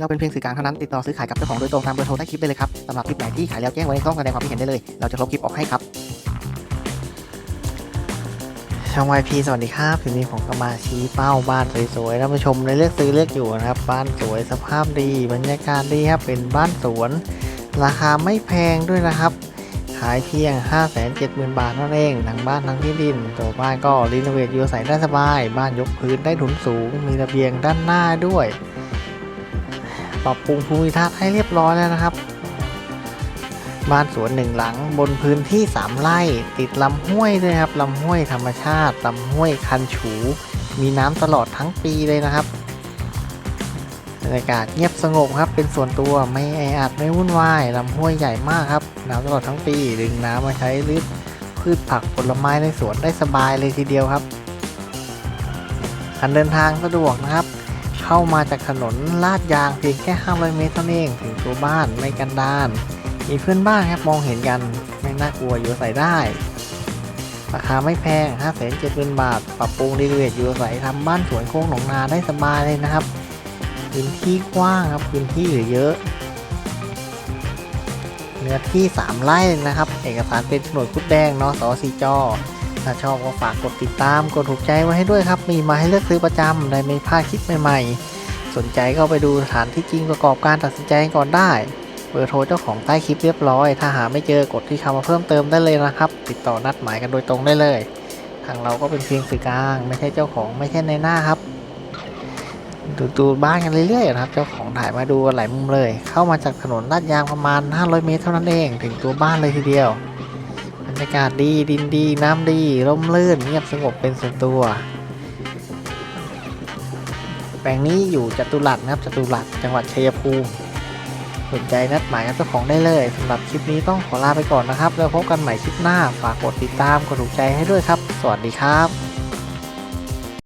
เราเป็นเพียงสื่อกลางเท่านั้นติดต่อซื้อขายกับเจ้าของโดยตรงตามเบอร์โทรใต้คลิปได้เลยครับสำหรับคลิปไหนที่ขายแล้วแจ้งไว้ในช่องแสดงความคิดเห็นได้เลย เราจะลบคลิปออกให้ครับช่องวายพีสวัสดีครับทีนี้ผมก็มาชี้เป้าบ้านสวยๆท่านผู้ชมเลยเลือกซื้อเลือกอยู่นะครับ บ้านสวยสภาพดี บรรยากาศดีครับเป็นบ้านสวน ราคาไม่แพงด้วยนะครับ ขายเพียง 570,000 บาทนั่นเองทั้งบ้านทั้งที่ดิน ตัวบ้านก็รีโนเวทอยู่อาศัยได้สบาย บ้านยกพื้นได้ถุนสูง มีระเบียงด้านหน้าด้วย ปรับปรุงภูมิทัศน์ให้เรียบร้อยแล้วนะครับ บ้านสวนหนึ่งหลังบนพื้นที่ 3ไร่ติดลำห้วยด้วยครับลำห้วยธรรมชาติลำห้วยคันฉู มีน้ำตลอดทั้งปีเลยนะครับบรรยากาศเงียบสงบครับ เป็นส่วนตัวไม่แออัดไม่วุ่นวายลำห้วยใหญ่มากครับ น้ำตลอดทั้งปี ดึงน้ำมาใช้รืดพืชผักผลไม้ในสวนได้สบายเลยทีเดียวครับการเดินทางสะดวกนะครับ เข้ามาจากถนนลาดยางเพียงแค่ 500 เมตรเท่านั้นเองถึงตัวบ้านไม่กันดานมีเพื่อนบ้านครับมองเห็นกันไม่น่ากลัวอยู่อาศัยได้ ราคาไม่แพง5 7 0 0 0บาท ปรับปรุงรีโนเวทอยู่อาศัยทำบ้านสวนโค้งหนองนาได้สบายเลยนะครับพื้นที่กว้างครับพื้นที่เหลือเยอะ เนื้อที่ 3 ไร่นะครับ เอกสารเป็นโฉนดคุดแดงเนาะสอสีจอ ถ้าชอบก็ฝากกดติดตามกดถูกใจไว้ให้ด้วยครับ มีมาให้เลือกซื้อประจำได้ไม่พลาดคลิปใหม่ๆ สนใจก็ไปดูสถานที่จริงประกอบการตัดสินใจก่อนได้เบอร์โทรเจ้าของใต้คลิปเรียบร้อย ถ้าหาไม่เจอกดที่คำมาเพิ่มเติมได้เลยนะครับ ติดต่อนัดหมายกันโดยตรงได้เลย ทางเราก็เป็นเพียงสื่อกลาง ไม่ใช่เจ้าของไม่ใช่ในหน้าครับ ดูดูบ้านกันเรื่อยๆนะครับ เจ้าของถ่ายมาดูหลายมุมเลย เข้ามาจากถนนลาดยางประมาณ 500 เมตรเท่านั้นเอง ถึงตัวบ้านเลยทีเดียว รยากาศดีดินดี น้ำดีร่มรื่นเงียบสงบเป็นส่วนตัว แปลงนี้อยู่จตุรัสนะครับจตุรัสจังหวัดชัยภูมิสนใจนัดหมายกับเจ้าของได้เลยสำหรับคลิปนี้ต้องขอลาไปก่อนนะครับ แล้วพบกันใหม่คลิปหน้า ฝากกดติดตามกดถูกใจให้ด้วยครับ สวัสดีครับ